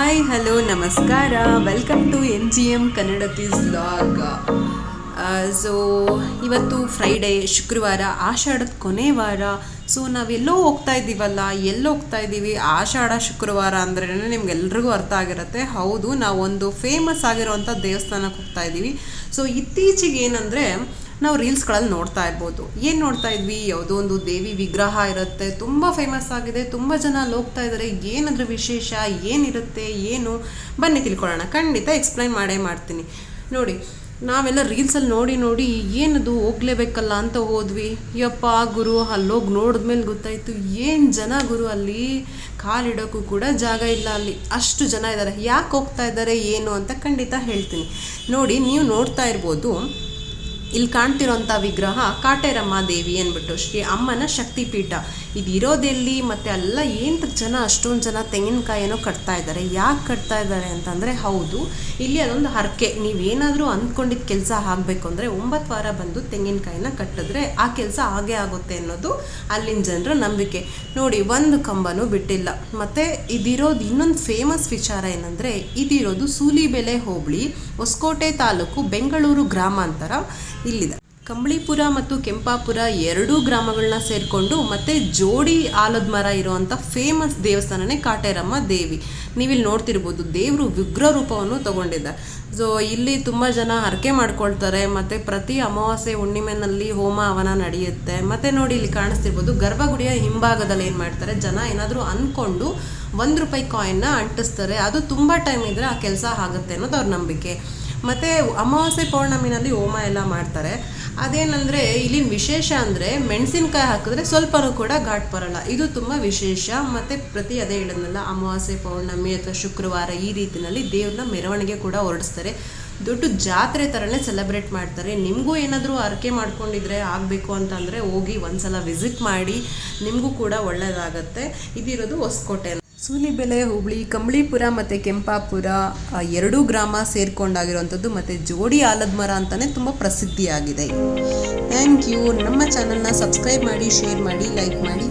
Hi hello ನಮಸ್ಕಾರ welcome to N G M Kannada log so ಇವತ್ತು Friday ಶುಕ್ರವಾರ, ಆಷಾಢದ ಕೊನೆ ವಾರ. ಸೊ ನಾವೆಲ್ಲೋ ಹೋಗ್ತಾ ಇದ್ದೀವಲ್ಲ ಎಲ್ಲಿ ಹೋಗ್ತಾ ಇದ್ದೀವಿ ಆಷಾಢ, ಶುಕ್ರವಾರ ಅಂದ್ರೆ ನಿಮ್ಗೆಲ್ರಿಗೂ ಅರ್ಥ ಆಗಿರುತ್ತೆ. ಹೌದು, ನಾವೊಂದು ಫೇಮಸ್ ಆಗಿರುವಂಥ ದೇವಸ್ಥಾನಕ್ಕೆ ಹೋಗ್ತಾ ಇದ್ದೀವಿ ಸೊ ಇತ್ತೀಚೆಗೆ ಏನಂದರೆ ನಾವು ರೀಲ್ಸ್ಗಳಲ್ಲಿ ನೋಡ್ತಾ ಇರ್ಬೋದು. ಏನು ನೋಡ್ತಾ ಇದ್ವಿ? ಯಾವುದೋ ಒಂದು ದೇವಿ ವಿಗ್ರಹ ಇರುತ್ತೆ. ತುಂಬ ಫೇಮಸ್ ಆಗಿದೆ. ತುಂಬ ಜನ ಅಲ್ಲಿ ಹೋಗ್ತಾ ಇದ್ದಾರೆ ಏನಾದರೂ ವಿಶೇಷ? ಏನಿರುತ್ತೆ? ಏನು? ಬನ್ನಿ ತಿಳ್ಕೊಳ್ಳೋಣ. ಖಂಡಿತ ಎಕ್ಸ್ಪ್ಲೈನ್ ಮಾಡೇ ಮಾಡ್ತೀನಿ. ನೋಡಿ, ನಾವೆಲ್ಲ ರೀಲ್ಸಲ್ಲಿ ನೋಡಿ ನೋಡಿ ಏನದು ಹೋಗ್ಲೇಬೇಕಲ್ಲ ಅಂತ ಹೋದ್ವಿ. ಯಪ್ಪ ಗುರು, ಅಲ್ಲೋಗಿ ನೋಡಿದ್ಮೇಲೆ ಗೊತ್ತಾಯಿತು. ಏನು ಜನ ಗುರು ಅಲ್ಲಿ? ಕಾಲಿಡೋಕ್ಕೂ ಕೂಡ ಜಾಗ ಇಲ್ಲ ಅಲ್ಲಿ. ಅಷ್ಟು ಜನ ಇದ್ದಾರೆ ಯಾಕೆ ಹೋಗ್ತಾ ಇದ್ದಾರೆ ಏನು ಅಂತ ಖಂಡಿತ ಹೇಳ್ತೀನಿ. ನೋಡಿ, ನೀವು ನೋಡ್ತಾ ಇರ್ಬೋದು. ಇಲ್ಲಿ ಕಾಣ್ತಿರೋಂಥ ವಿಗ್ರಹ ಕಾಟೇರಮ್ಮ ದೇವಿ ಅಂದ್ಬಿಟ್ಟು ಶ್ರೀ ಅಮ್ಮನ ಶಕ್ತಿಪೀಠ. ಇದು ಇರೋದೆಲ್ಲಿ ಮತ್ತು ಅಲ್ಲ ಏನು ಜನ ಅಷ್ಟೊಂದು ಜನ ತೆಂಗಿನಕಾಯಿನೋ ಕಟ್ತಾ ಇದ್ದಾರೆ. ಯಾಕೆ ಕಟ್ತಾ ಇದ್ದಾರೆ ಅಂತಂದರೆ ಹೌದು, ಇಲ್ಲಿ ಅದೊಂದು ಹರಕೆ. ನೀವೇನಾದರೂ ಅಂದ್ಕೊಂಡಿದ್ದ ಕೆಲಸ ಆಗಬೇಕು ಅಂದರೆ ಒಂಬತ್ತು ವಾರ ಬಂದು ತೆಂಗಿನಕಾಯಿನ ಕಟ್ಟಿದ್ರೆ ಆ ಕೆಲಸ ಆಗೇ ಆಗುತ್ತೆ ಅನ್ನೋದು ಅಲ್ಲಿನ ಜನರ ನಂಬಿಕೆ. ನೋಡಿ, ಒಂದು ಕಂಬನೂ ಬಿಟ್ಟಿಲ್ಲ. ಮತ್ತು ಇದಿರೋದು ಇನ್ನೊಂದು ಫೇಮಸ್ ವಿಚಾರ ಏನಂದರೆ, ಇದಿರೋದು ಸೂಲಿಬೆಲೆ ಹೋಬಳಿ, ಹೊಸಕೋಟೆ ತಾಲೂಕು ಬೆಂಗಳೂರು ಗ್ರಾಮಾಂತರ. ಇಲ್ಲಿದೆ. ಕಂಬಳಿಪುರ ಮತ್ತು ಕೆಂಪಾಪುರ ಎರಡೂ ಗ್ರಾಮಗಳನ್ನ ಸೇರಿಕೊಂಡು ಮತ್ತೆ ಜೋಡಿ ಆಲದ ಮರ ಇರುವಂಥ ಫೇಮಸ್ ದೇವಸ್ಥಾನನೇ ಕಾಟೇರಮ್ಮ ದೇವಿ. ನೀವಿಲ್ಲಿ ನೋಡ್ತಿರ್ಬೋದು ದೇವರು ವಿಗ್ರಹ ರೂಪವನ್ನು ತಗೊಂಡಿದ್ದೆ ಸೊ ಇಲ್ಲಿ ತುಂಬ ಜನ ಹರಕೆ ಮಾಡ್ಕೊಳ್ತಾರೆ, ಮತ್ತು ಪ್ರತಿ ಅಮಾವಾಸ್ಯೆ ಹುಣ್ಣಿಮೆನಲ್ಲಿ ಹೋಮ ಹವನ ನಡೆಯುತ್ತೆ. ಮತ್ತು ನೋಡಿ ಇಲ್ಲಿ ಕಾಣಿಸ್ತಿರ್ಬೋದು ಗರ್ಭಗುಡಿಯ ಹಿಂಭಾಗದಲ್ಲಿ ಏನು ಮಾಡ್ತಾರೆ, ಜನ ಏನಾದರೂ ಅಂದ್ಕೊಂಡು ಒಂದು ರೂಪಾಯಿ ಕಾಯಿನ್ನ ಅಂಟಿಸ್ತಾರೆ. ಅದು ತುಂಬ ಟೈಮ್ ಇದ್ದರೆ ಆ ಕೆಲಸ ಆಗುತ್ತೆ ಅನ್ನೋದು ಅವ್ರ ನಂಬಿಕೆ. ಮತ್ತು ಅಮಾವಾಸ್ಯೆ ಪೌರ್ಣಮಿನಲ್ಲಿ ಹೋಮ ಎಲ್ಲ ಮಾಡ್ತಾರೆ. ಅದೇನಂದರೆ, ಇಲ್ಲಿನ ವಿಶೇಷ ಅಂದರೆ ಮೆಣಸಿನ್ಕಾಯಿ ಹಾಕಿದ್ರೆ ಸ್ವಲ್ಪನೂ ಕೂಡ ಘಾಟ್ ಬರಲ್ಲ. ಇದು ತುಂಬ ವಿಶೇಷ. ಮತ್ತು ಪ್ರತಿ ಅದೇ ಹೇಳಿದ್ನಲ್ಲ, ಅಮಾವಾಸ್ಯೆ ಪೌರ್ಣಮಿ ಅಥವಾ ಶುಕ್ರವಾರ ಈ ರೀತಿಯಲ್ಲಿ ದೇವ್ರನ್ನ ಮೆರವಣಿಗೆ ಕೂಡ ಹೊರಡಿಸ್ತಾರೆ. ದೊಡ್ಡ ಜಾತ್ರೆ ಥರನೇ ಸೆಲೆಬ್ರೇಟ್ ಮಾಡ್ತಾರೆ. ನಿಮಗೂ ಏನಾದರೂ ಅರಕೆ ಮಾಡ್ಕೊಂಡಿದ್ರೆ ಆಗಬೇಕು ಅಂತಂದರೆ ಹೋಗಿ ಒಂದ್ಸಲ ವಿಸಿಟ್ ಮಾಡಿ, ನಿಮಗೂ ಕೂಡ ಒಳ್ಳೆಯದಾಗತ್ತೆ ಇದಿರೋದು ಹೊಸಕೋಟೆ ಸೂಲಿಬೆಲೆ, ಹುಬ್ಳಿ, ಕಂಬಳಿಪುರ ಮತ್ತು ಕೆಂಪಾಪುರ ಎರಡೂ ಗ್ರಾಮ ಸೇರ್ಕೊಂಡಾಗಿರುವಂಥದ್ದು ಮತ್ತು ಜೋಡಿ ಆಲದ ಮರ ಅಂತಲೇ ತುಂಬ ಪ್ರಸಿದ್ಧಿಯಾಗಿದೆ. Thank you. ನಮ್ಮ ಚಾನಲ್ನ ಸಬ್ಸ್ಕ್ರೈಬ್ ಮಾಡಿ, ಶೇರ್ ಮಾಡಿ, ಲೈಕ್ ಮಾಡಿ.